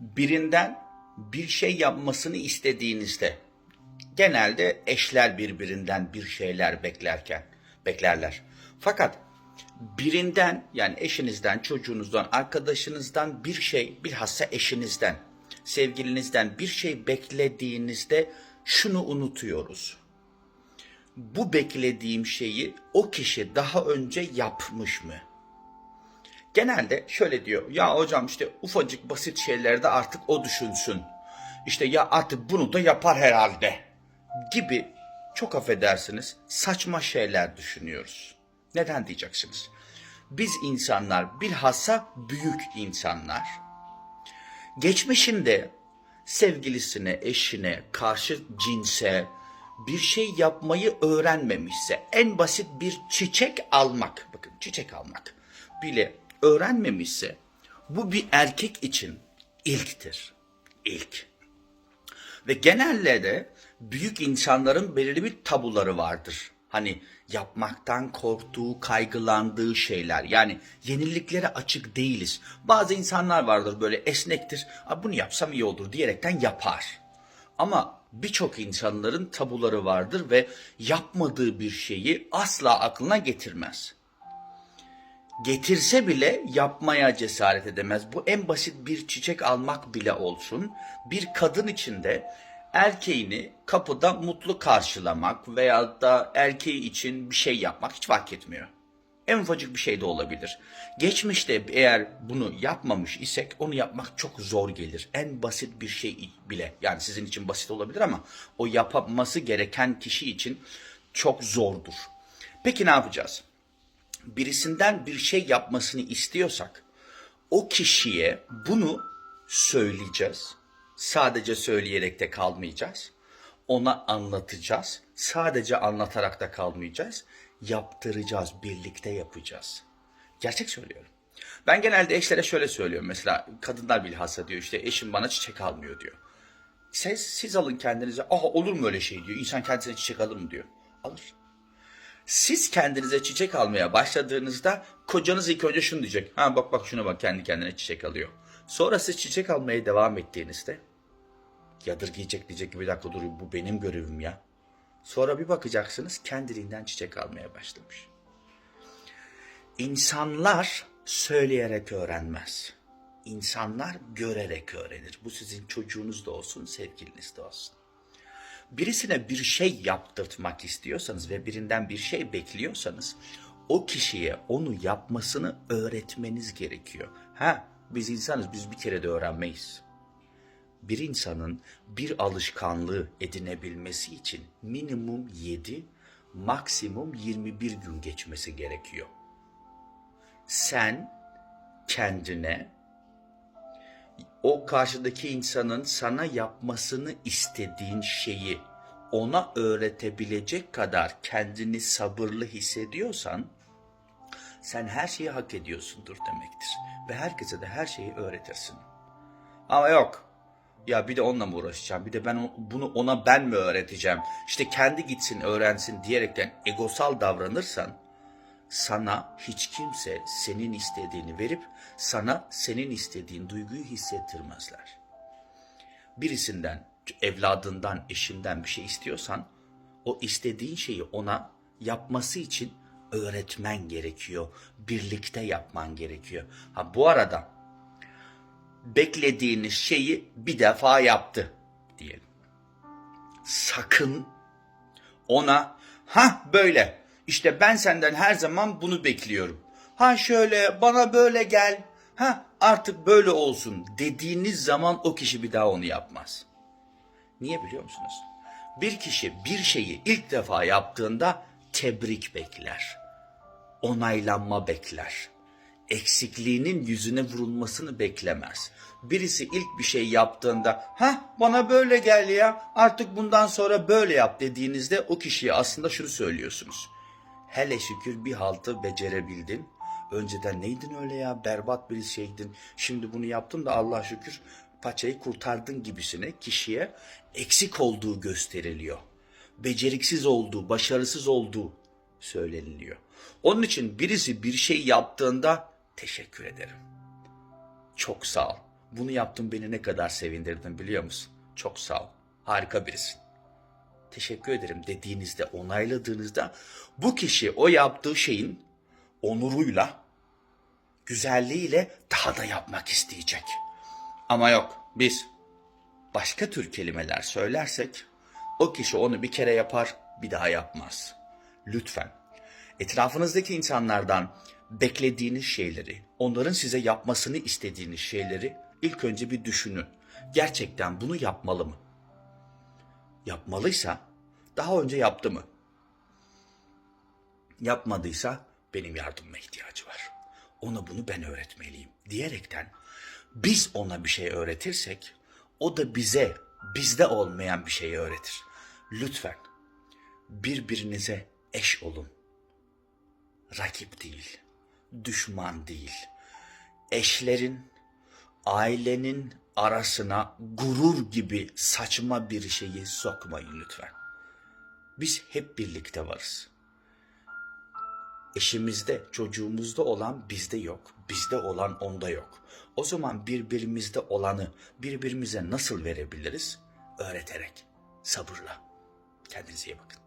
birinden bir şey yapmasını istediğinizde genelde eşler birbirinden bir şeyler beklerken beklerler. Fakat birinden yani eşinizden, çocuğunuzdan, arkadaşınızdan bir şey, bilhassa eşinizden, sevgilinizden bir şey beklediğinizde şunu unutuyoruz. Bu beklediğim şeyi o kişi daha önce yapmış mı? Genelde şöyle diyor. Ya hocam işte ufacık basit şeylerde artık o düşünsün. İşte ya artık bunu da yapar herhalde. Gibi çok affedersiniz saçma şeyler düşünüyoruz. Neden diyeceksiniz? Biz insanlar bilhassa büyük insanlar geçmişinde sevgilisine, eşine, karşı cinse bir şey yapmayı öğrenmemişse, en basit bir çiçek almak, bakın çiçek almak bile öğrenmemişse, bu bir erkek için ilktir. İlk. Ve genelde de büyük insanların belirli bir tabuları vardır. Hani yapmaktan korktuğu, kaygılandığı şeyler. Yani yeniliklere açık değiliz. Bazı insanlar vardır böyle esnektir. "Aa, Bunu yapsam iyi olur diyerekten yapar. Ama birçok insanların tabuları vardır ve yapmadığı bir şeyi asla aklına getirmez getirse bile yapmaya cesaret edemez. Bu en basit bir çiçek almak bile olsun. Bir kadın için de erkeğini kapıda mutlu karşılamak veya da erkeği için bir şey yapmak hiç fark etmiyor. En ufacık bir şey de olabilir. Geçmişte eğer bunu yapmamış isek onu yapmak çok zor gelir. En basit bir şey bile yani sizin için basit olabilir ama o yapması gereken kişi için çok zordur. Peki ne yapacağız? Birisinden bir şey yapmasını istiyorsak o kişiye bunu söyleyeceğiz. Sadece söyleyerek de kalmayacağız. Ona anlatacağız. Sadece anlatarak da kalmayacağız. Yaptıracağız, birlikte yapacağız. Gerçek söylüyorum. Ben genelde eşlere şöyle söylüyorum. Mesela kadınlar bilhassa diyor işte eşim bana çiçek almıyor diyor. Siz, siz alın kendinize. Aha olur mu öyle şey diyor. İnsan kendisine çiçek alır mı diyor. Alır. Siz kendinize çiçek almaya başladığınızda kocanız ilk önce şunu diyecek. Ha bak bak şuna bak kendi kendine çiçek alıyor. Sonra siz çiçek almaya devam ettiğinizde yadırgayacak diyecek ki bir dakika dur bu benim görevim ya. Sonra bir bakacaksınız kendiliğinden çiçek almaya başlamış. İnsanlar söyleyerek öğrenmez. İnsanlar görerek öğrenir. Bu sizin çocuğunuz da olsun, sevgiliniz de olsun birisine bir şey yaptırtmak istiyorsanız ve birinden bir şey bekliyorsanız o kişiye onu yapmasını öğretmeniz gerekiyor. Ha biz insanız biz bir kere de öğrenmeyiz. Bir insanın bir alışkanlığı edinebilmesi için minimum 7, maksimum 21 gün geçmesi gerekiyor. Sen kendine o karşıdaki insanın sana yapmasını istediğin şeyi ona öğretebilecek kadar kendini sabırlı hissediyorsan sen her şeyi hak ediyorsundur demektir. Ve herkese de her şeyi öğretirsin. Ama yok. Ya bir de onunla mı uğraşacağım? Bir de ben bunu ona ben mi öğreteceğim? İşte kendi gitsin öğrensin diyerekten egosal davranırsan sana hiç kimse senin istediğini verip sana senin istediğin duyguyu hissettirmezler. Birisinden, evladından, eşinden bir şey istiyorsan o istediğin şeyi ona yapması için öğretmen gerekiyor. Birlikte yapman gerekiyor. Ha bu arada beklediğiniz şeyi bir defa yaptı diyelim. Sakın ona ha böyle işte ben senden her zaman bunu bekliyorum. Ha şöyle bana böyle gel. Ha artık böyle olsun dediğiniz zaman o kişi bir daha onu yapmaz. Niye biliyor musunuz? Bir kişi bir şeyi ilk defa yaptığında tebrik bekler. Onaylanma bekler. Eksikliğinin yüzüne vurulmasını beklemez. Birisi ilk bir şey yaptığında ha bana böyle gel ya artık bundan sonra böyle yap dediğinizde o kişiye aslında şunu söylüyorsunuz. Hele şükür bir haltı becerebildin. Önceden neydin öyle ya berbat bir şeydin. Şimdi bunu yaptın da Allah şükür paçayı kurtardın gibisine kişiye eksik olduğu gösteriliyor. Beceriksiz olduğu, başarısız olduğu söyleniliyor. Onun için birisi bir şey yaptığında teşekkür ederim. Çok sağ ol. Bunu yaptın beni ne kadar sevindirdin biliyor musun? Çok sağ ol. Harika birisin. Teşekkür ederim dediğinizde, onayladığınızda bu kişi o yaptığı şeyin onuruyla, güzelliğiyle daha da yapmak isteyecek. Ama yok biz başka tür kelimeler söylersek o kişi onu bir kere yapar bir daha yapmaz. Lütfen etrafınızdaki insanlardan beklediğiniz şeyleri, onların size yapmasını istediğiniz şeyleri ilk önce bir düşünün. Gerçekten bunu yapmalı mı? Yapmalıysa daha önce yaptı mı? Yapmadıysa benim yardımıma ihtiyacı var. Ona bunu ben öğretmeliyim diyerekten biz ona bir şey öğretirsek o da bize bizde olmayan bir şeyi öğretir. Lütfen birbirinize eş olun. Rakip değil, düşman değil. Eşlerin, ailenin arasına gurur gibi saçma bir şeyi sokmayın lütfen. Biz hep birlikte varız. Eşimizde, çocuğumuzda olan bizde yok. Bizde olan onda yok. O zaman birbirimizde olanı birbirimize nasıl verebiliriz? Öğreterek, sabırla. Kendinize iyi bakın.